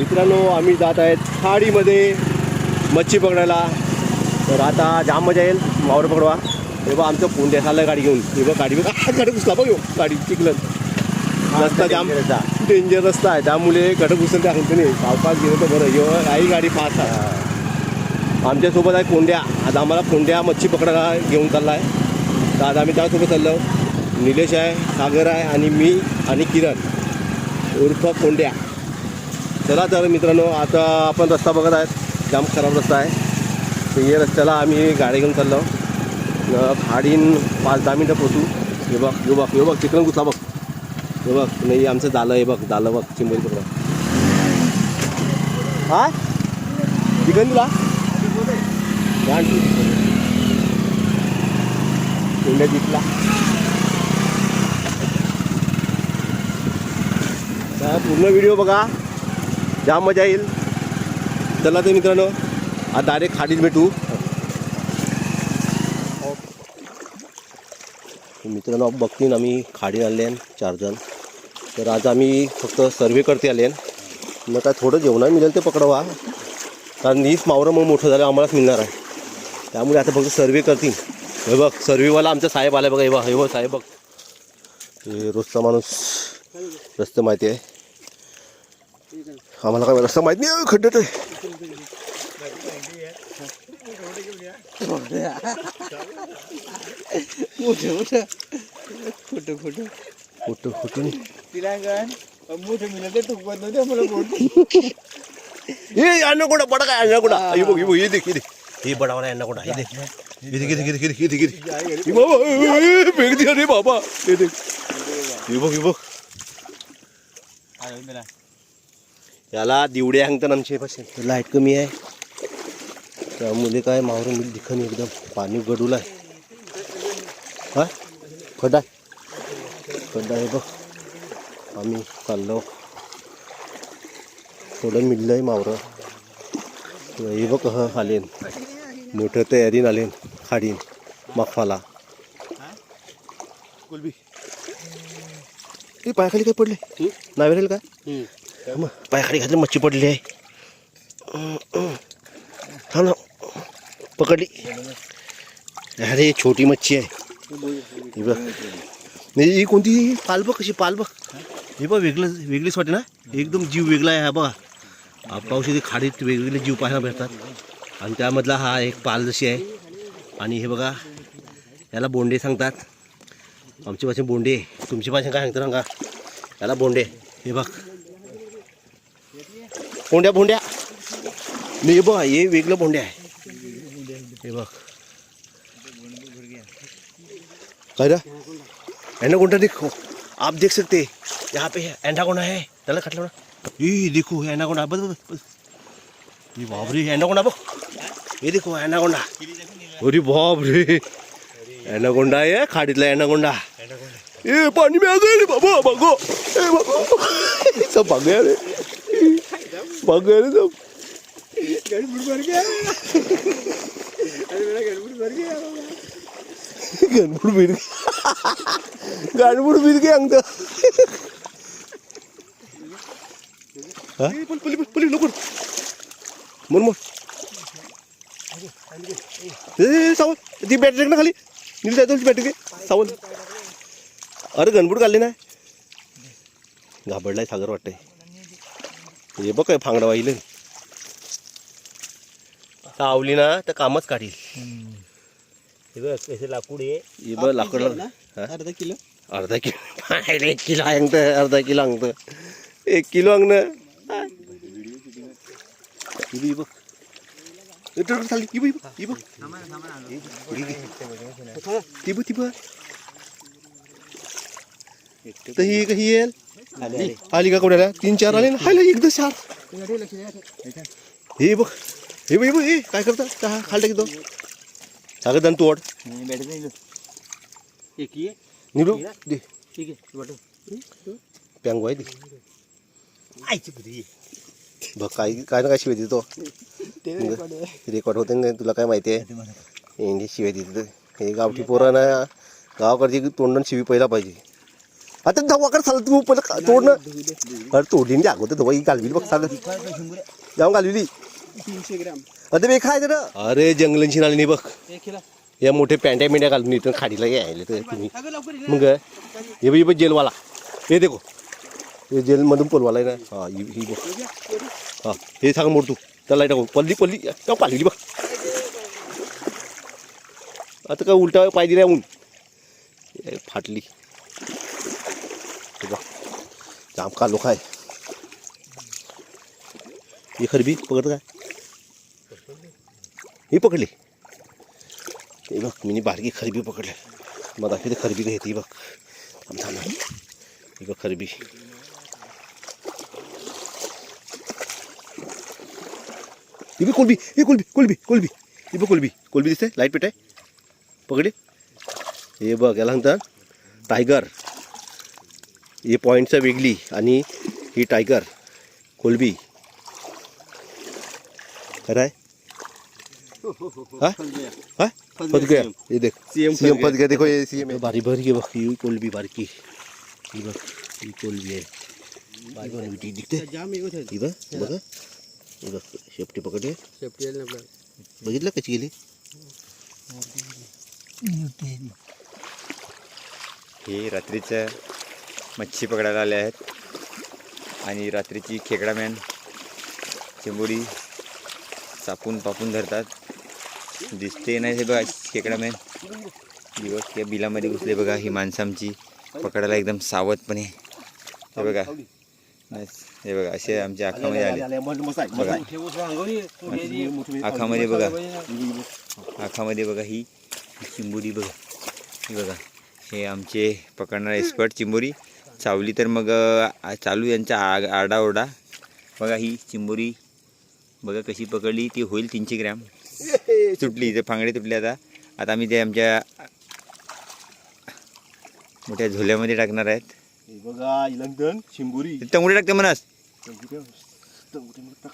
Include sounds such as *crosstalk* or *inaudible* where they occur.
मित्रांनो आम्ही जात आहेत खाडीमध्ये मच्छी पकडायला. तर आता जाम मजा येईल. मावर पकडवा. हे बघ आमचं पुंड्या चाललं गाडी घेऊन. हे बघ गाडी *laughs* गाडी घुसला बघ गाडी चिखलत रस्ता जाम डेंजर रस्ता आहे. त्यामुळे गडक घुसल त्या सांगतो नाही. सावकाश गेलं तर बरं. ह्यो काही गाडी फास्ट आहे आमच्यासोबत आहे कोंड्या आता आम्हाला कोंड्या मच्छी पकडायला घेऊन चालला आहे तर आज आम्ही त्यासोबत चाललो. निलेश आहे सागर आहे आणि मी आणि किरण. उर्फ कोंड्या चला तर मित्रांनो आता आपण रस्ता बघत आहेत. जाम खराब रस्ता आहे. तर या रस्त्याला आम्ही गाडी घेऊन चाललो. खाडीन पाच दहा मिनटं पोचू. हे बघ हे बघ हे बघ चिकन गुतला बघ. हे बघ नाही आमचं झालं हे बघ झालं बघ चिंबोरी तिकडं हा? चिकन तुला? इंडिया जिंकला पूर्ण व्हिडिओ बघा. जाम मजा येईल चला ते मित्रांनो. आता डायरेक्ट खाडीत भेटू. मित्रांनो बघतीन आम्ही खाडी आणले चार जण. तर आज आम्ही फक्त सर्वे करते आले मग काय थोडं जेवणाला मिळेल ते पकडवा. कारण हीच मावरं मग मोठं झालं आम्हालाच मिळणार आहे. त्यामुळे आता फक्त सर्वे करतील. हे बघ सर्वेवाला आमचा साहेब आला बघा हे बघ हे बघ साहेब बघ. रोजचा माणूस रस्ते माहिती आहे. आम्हाला काय रस्ता माहीत नाही खड्ड्यात आहे मोठं मोठं. खोटं खोटं. फोटो फोटो तिलांगण मोठं मिळलं तर तुकवत नव्हतं मला अन्न कोणा बडा काय अन्न कोणा हे बघ हे बघ हे देख हे देख. हे बडावाला अन्न कोणा हे देख. हे देख हे देख हे देख हे देख हे देख. हे बाबा फेक दिया रे बाबा. हे देख. हे बघ हे बघ. याला दिवड्या हंगतात आमचे पाशी लाइट कमी आहे. त्यामुळे काय मावरून मी दिखन एकदम. पाणी गडूल आहे. हा? खड्डा. खड्डा आहे बघ. आम्ही चाललो. थोडं मिळलं आहे मावरं. हे बघ ह आलेन मोठं तयारीन आलेन. खाडीन मखफाला कुलबी. हे पायाखाली काय पडले भेटेल काय मग पायाखाली घातली मच्छी पडली आहे. हा ना पकडली. अरे छोटी मच्छी आहे. ही बघ. नाही ही कोणती? पाल बघ कशी पाल बघ. हे बघ वेगळं वेगळीच वाटे ना एकदम जीव वेगळा आहे हा बघा. हा पावसाची खाडीत वेगवेगळे जीव पाहायला भेटतात. आणि त्यामधला हा एक पाल जशी आहे. आणि हे बघा याला बोंडे सांगतात. आमच्या भाषा बोंडे तुमच्या भाषा काय सांगता सांगा? याला बोंडे. हे बघ. भोंड्या भोंड्या. मी बघ हे वेगळं भोंड्या आहे. हे बघ. काय रे? देखो आप देख सकते. यहाँ पे एंडाकोंडा है चला खटला ये देखो एनाकोंडा बस बस बस. ये बाप रे एनाकोंडा बघ. हे देखो एनाकोंडा अरे बाप रे एनाकोंडा आहे? खाडीतला एनाकोंडा ए पाणी में आ गए बाबा बघो. ए बाबा. *laughs* सब रे. भाग गए रे सब गडबड भर गया। अरे मेरा गडबड भर गया। अंग पली पली लवकर ए सावल ती बॅटरी ना खाली। नील जायचं ती बॅटरी सावल। अरे गणपुर काढले ना घाबरलाय सागर वाटतंय हे बघ काय फांगडा वाहिले सावली ना तर कामच काढील. हे बघ कसे लाकूड हे. बघ लाकूड? अर्धा किलो? अर्धा किलो. *laughs* एक किलो अंगत अर्धा किलो अंगत एक किलो अंगन ही? बघ. चालली बघ बघ. ती बघ. ती बघ तर ही येईल? आली का कोणाला? तीन चार आले ना. हायला एकदा चार हे बघ हे बघ हे बघ हे. काय करता? का खाल टाकी तो तू गई एक ही आहे निरू दे. ठीक आहे वाटो प्यांगू आहे दे. बघ काय काय ना काय शिवाय देतो. रेकॉर्ड होते ना तुला काय माहिती आहे? शिवाय देते. हे गावठी पोरं ना गावाकडची तोंडण शिवी पहिला पाहिजे. आता धवाकड चालत तू पण तोडणं. अरे तोडली नाही अगोदर धवा ही घालवी बघ चालत. जाऊन घालविली. तीनशे ग्राम. आता बे खाय तर अरे जंगलांची नाली नाही बघ या मोठे पॅन्ट्या मिंट्या घालून इथं खाडीला यायले तर तुम्ही. मग हे बघ बघ जेलवाला. हे देखो. हे जेलमधून पोलवाला आहे ना. हा ही ही बघ. हा हे सांग मोड तू. त्याला टाकू. पल्ली पल्ली. टाकू पालवी बघ. आता काय उलटा पाय दिला ऊन. फाटली. जाम का आहे ही खरबी पकड काय ही पकडली हे बघ मी बारकी खरबी पकडले मग दाखवते खरबी काय येते बघ खरबी ही बी कोलबी हे कोलबी कोलबी कोलबी ही बघ कोलबी कोलबी हे पॉईंटचं वेगळी आणि ही टायगर कोलबी. खरं आहे? हाँ? हाँ? फंस गया ये देख. CM सीएम फंस गया देखो ये सीएम. बारी भर के बघ ही कोलबी बारकी. ही बघ ही कोलबी आहे. बारी भर ती दिखते. जाम एकच आहे ही बघ. बघ ही बघ शेपटी पकडे सेफ्टी आली ना आपल्याला बघितलं कशी गेली हे रात्रीचं मच्छी पकडायला आले आहेत. आणि रात्रीची खेकडामॅन चिंबोरी चापून पापून धरतात. दिसते नाही हे बघा खेकडामॅन. दिवस या बिलामध्ये घुसले बघा ही माणसं आमची पकडायला एकदम सावधपणे. हे बघा. हे बघा असे आमच्या आखामध्ये आले. बघा. आखामध्ये बघा. आखामध्ये बघा ही चिंबोरी बघा. ही बघा. हे आमचे पकडणारे एक्सपर्ट चिंबोरी. चावली तर मग चालू यांचा आग आरडाओरडा. बघा ही चिंबोरी. बघा कशी पकडली ती होईल तीनशे ग्रॅम. तुटली ते फांगडे तुटले आता. आता आम्ही ते आमच्या मोठ्या झोल्यामध्ये टाकणार आहेत. बघा शिंबुरी टंगुडे टाकते म्हणस. टाक.